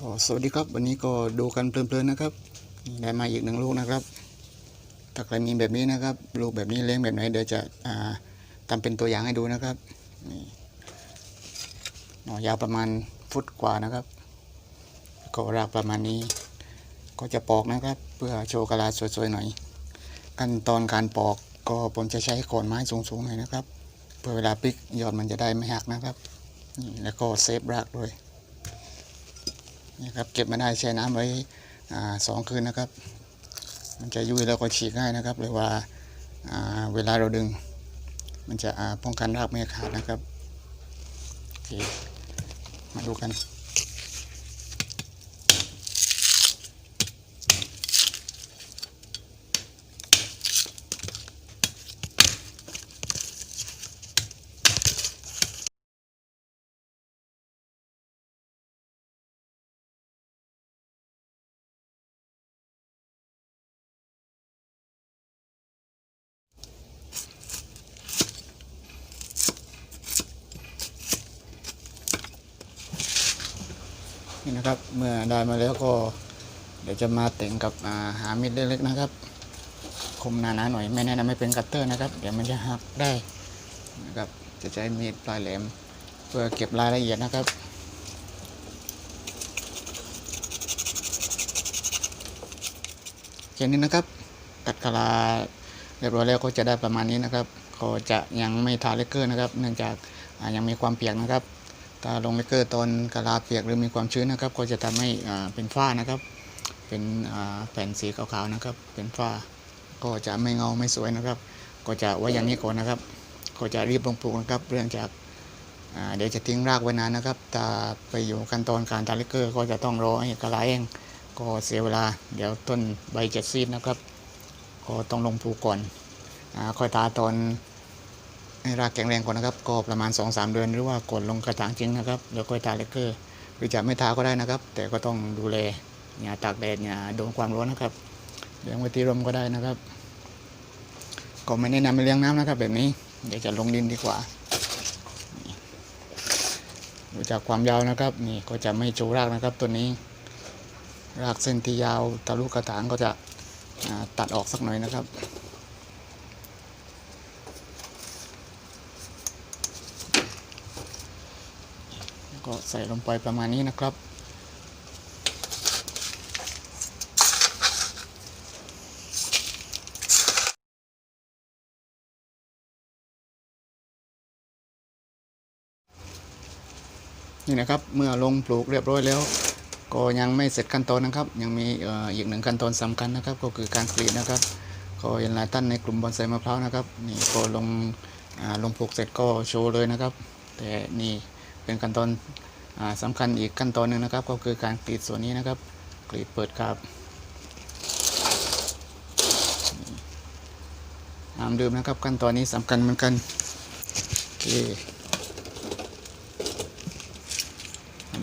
ก็สวัสดีครับ วันนี้ก็ดูกันเพลินๆนะครับ ได้มาอีกหนึ่งลูกนะครับ ถ้าใครมีแบบนี้นะครับ ลูกแบบนี้เลี้ยงแบบไหนเดี๋ยวจะอ่าทำเป็นตัวอย่างให้ดูนะครับนี่หน่อยาวประมาณฟุตกว่านะครับก็รากประมาณนี้ ก็จะปอกนะครับ เพื่อโชว์กะลาสวยๆหน่อย ขั้นตอนการปอกก็ผมจะใช้ขอนไม้สูงๆหน่อยนะครับ เพื่อเวลาพลิกยอดมันจะได้ไม่หักนะครับ แล้วก็เซฟรากด้วย นะครับเก็บมาได้แช่น้ำไว้สองคืนนะครับ มันจะยุ่ยแล้วก็ฉีกง่ายนะครับเลยว่าเวลาเราดึง มันจะป้องกันรากไม่ขาดนะครับโอเคมาดูกัน นะครับ เมื่อได้มาแล้วก็ เดี๋ยวจะมาแต่งกับหามีดเล็กๆนะครับ คมหนาๆหน่อยไม่แนะนำไม่เป็นคัตเตอร์นะครับ เดี๋ยวมันจะหักได้นะครับ จะใช้มีดปลายแหลม เพื่อเก็บรายละเอียดนะครับแค่นี้นะครับตัดกลาเรียบร้อยแล้วก็จะได้ประมาณนี้นะครับก็จะยังไม่ทาเลกเกอร์นะครับ เนื่องจากยังมีความเปียกนะครับ ถ้าลงเลกเกอร์ตอนกะลาเปียกหรือมีความชื้นนะครับ ก็จะทำให้เป็นฝ้านะครับ เป็นแผ่นสีขาวๆนะครับ เป็นฝ้าก็จะไม่เงาไม่สวยนะครับ ก็จะไว้อย่างนี้ก่อนนะครับ ก็จะรีบลงปลูกนะครับ เรื่องจากเดี๋ยวจะทิ้งรากไว้นานนะครับถ้าไปอยู่ขั้นตอนการทาเลกเกอร์ ก็จะต้องรอให้กะลาแห้งก็เสียเวลา เดี๋ยวต้นใบจะซีดนะครับ ก็ต้องลงปลูกก่อนอค่อยทาตอน ให้รากแข็งแรงก่อนนะครับ ก็ประมาณ 2-3 เดือนหรือว่ากดลงกระถางจริงนะครับแล้วค่อยทาเลเกอร์หรือจะไม่ทาก็ได้นะครับ แต่ก็ต้องดูแลอย่าตากแดดอย่าโดนความร้อนนะครับเลี้ยงไว้ที่ร่มก็ได้นะครับ ก็ไม่แนะนำให้เลี้ยงน้ำนะครับ แบบนี้เดี๋ยวจะลงดินดีกว่าดูจากความยาวนะครับ นี่ก็จะไม่จูรากนะครับ ตัวนี้ รากเส้นที่ยาวทะลุกระถางก็จะตัดออกสักหน่อยนะครับ ก็ใส่ลงไปประมาณนี้นะครับ นี่นะครับเมื่อลงปลูกเรียบร้อยแล้ว ก็ยังไม่เสร็จขั้นตอนนะครับ ยังมีอีกหนึ่งขั้นตอนสำคัญนะครับ ก็คือการกรีดนะครับก็เห็นหลายท่านในกลุ่มบอนไซมะพร้าวนะครับนี่ก็ลงลงปลูกเสร็จก็โชว์เลยนะครับ แต่นี่ เป็นขั้นตอนอาสำคัญอีกขั้นตอนหนึ่งนะครับ ก็คือการกรีดส่วนนี้นะครับ กรีดเปิดครับนี่ห้ามลืมนะครับขั้นตอนนี้สำคัญเหมือนกันโอเค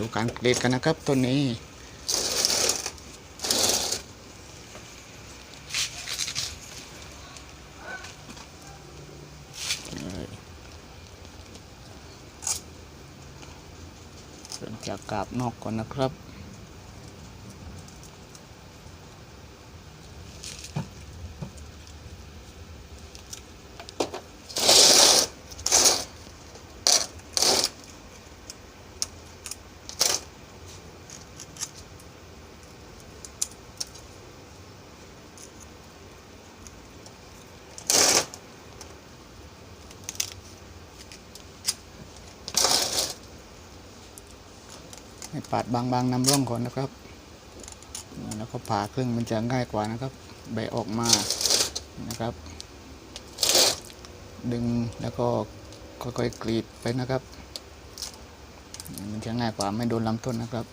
ดูการกรีดกันนะครับต้นนี้ จะกราบนอกก่อนนะครับ ปาดบางๆนำร่องก่อนนะครับ แล้วก็ผ่าครึ่งมันจะง่ายกว่านะครับแบออกมานะครับ ดึงแล้วก็ค่อยๆกรีดไปนะครับ มันจะง่ายกว่าไม่โดนลำต้นนะครับ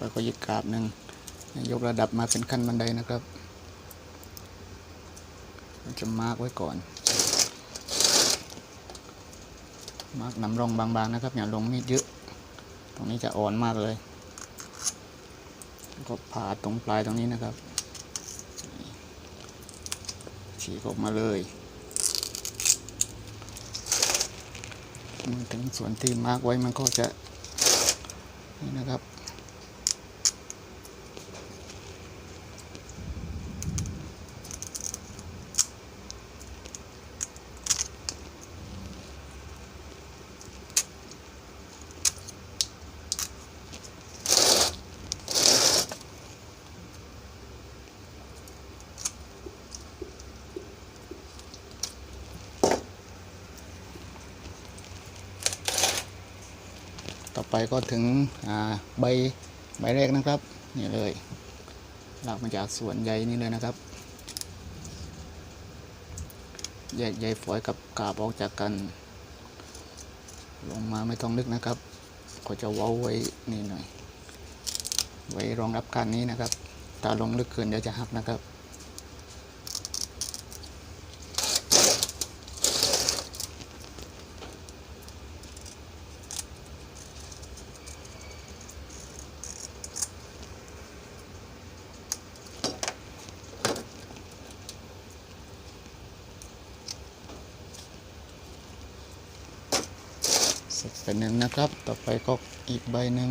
ต่อไปก็ยึดกราบหนึ่งยกระดับมาเป็นขั้นบันไดนะครับเราจะมาร์กไว้ก่อน มาร์กนำร่องบางๆนะครับอย่าลงมีดเยอะ ตรงนี้จะอ่อนมากเลยก็ผ่าตรงปลายตรงนี้นะครับ ฉีกออกมาเลยมันถึงส่วนที่มาร์กไว้มันก็จะนี่นะครับ ไปก็ถึงใบใบแรกนะครับนี่เลยลากมาจากส่วนใยนี่เลยนะครับแยกใยฝอยกับกาบออกจากกัน ลงมาไม่ต้องลึกนะครับก็จะเว้าไว้นี่หน่อย ไว้รองรับการนี้นะครับ ถ้าลงลึกเกินเดี๋ยวจะหักนะครับ สร็จไปหนึ่งนะครับ ต่อไปก็อีกใบหนึ่ง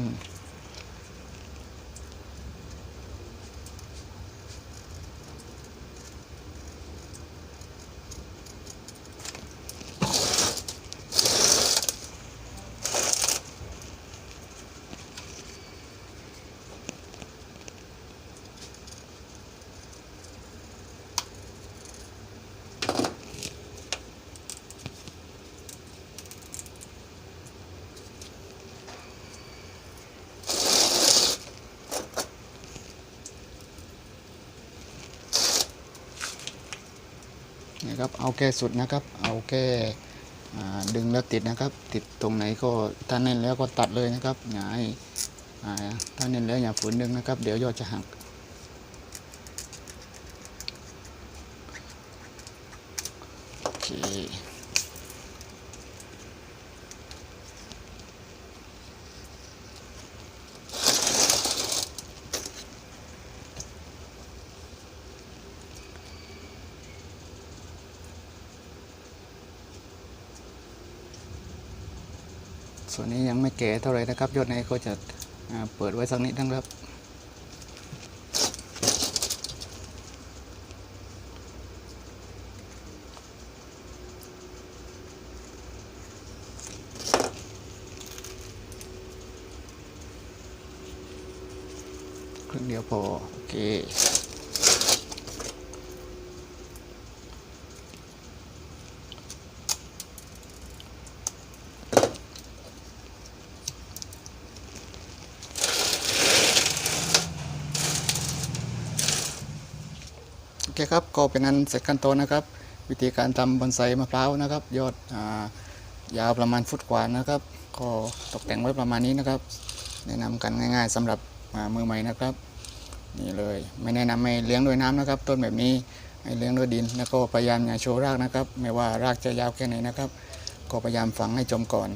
นี่ครับเอาแค่สุดนะครับ เอาแค่ดึงแล้วติดนะครับ ติดตรงไหนก็ถ้าแน่นแล้วก็ตัดเลยนะครับอย่าให้ถ้าแน่นแล้วอย่าฝืนดึงนะครับ เดี๋ยวยอดจะหักโอเค ส่วนนี้ยังไม่แก่เท่าไหร่นะครับยอดในก็จะเปิดไว้สักนิดนะครับครึ่งเดียวพอโอเค เคครับก็เป็นนั้นเสร็จขั้นตอนนะครับ วิธีการทำบอนไซมะพร้าวนะครับ ยอดอายาวประมาณฟุตกว่านะครับ ก็ตกแต่งไว้ประมาณนี้นะครับ แนะนำกันง่าย ๆสำหรับมือใหม่นะครับ นี่เลยไม่แนะนำให้เลี้ยงด้วยน้ำนะครับ ต้นแบบนี้ให้เลี้ยงด้วยดินแล้วก็พยายามอย่าโชว์รากนะครับ ไม่ว่ารากจะยาวแค่ไหนนะครับ ก็พยายามฝังให้จมก่อน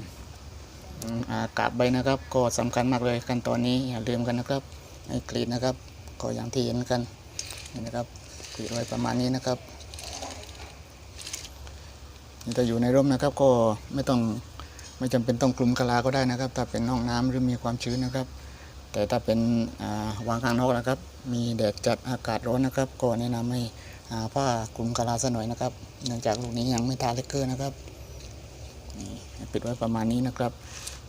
อากาบใบนะครับ ก็สำคัญมากเลยขั้นตอนนี้อย่าลืมกันนะครับ ให้กรีดนะครับ ก็อย่างที่เห็นกันนี่นะครับ กรีดไว้ประมาณนี้นะครับนี่ถ้าอยู่ในร่มนะครับ ก็ไม่ต้องไม่จำเป็นต้องคลุมกะลาก็ได้นะครับ ถ้าเป็นห้องน้ำหรือมีความชื้นนะครับ แต่ถ้าเป็นวางข้างนอกนะครับ มีแดดจัดอากาศร้อนนะครับ ก็แนะนำให้ผ้าคลุมกะลาสักหน่อยนะครับ เนื่องจากลูกนี้ยังไม่ทาเลกเกอร์นะครับปิดไว้ประมาณนี้นะครับ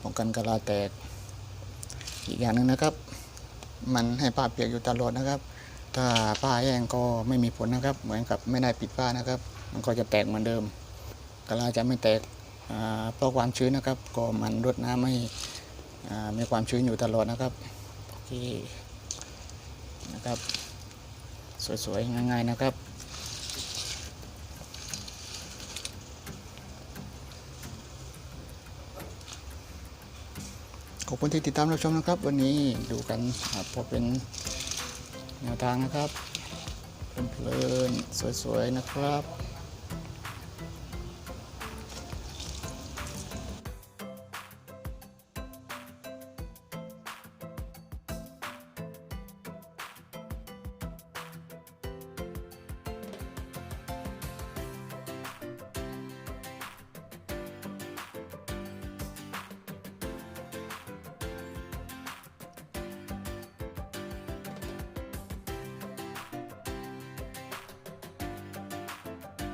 ป้องกันกะลาแตกอีกอย่างหนึ่งนะครับ มันให้ผ้าเปียกอยู่ตลอดนะครับ ถ้าผ้าแห้งก็ไม่มีผลนะครับ เหมือนกับไม่ได้ปิดผ้านะครับ มันก็จะแตกเหมือนเดิมกระลาจะไม่แตกเพราะความชื้นนะครับ ก็มันรดน้ำให้อ่มีความชื้นอยู่ตลอดนะครับโอเคนะครับ สวยๆง่ายๆนะครับขอบคุณที่ติดตามรับชมนะครับ วันนี้ดูกันพอเป็น แนวทางนะครับเพลินๆสวยๆนะครับ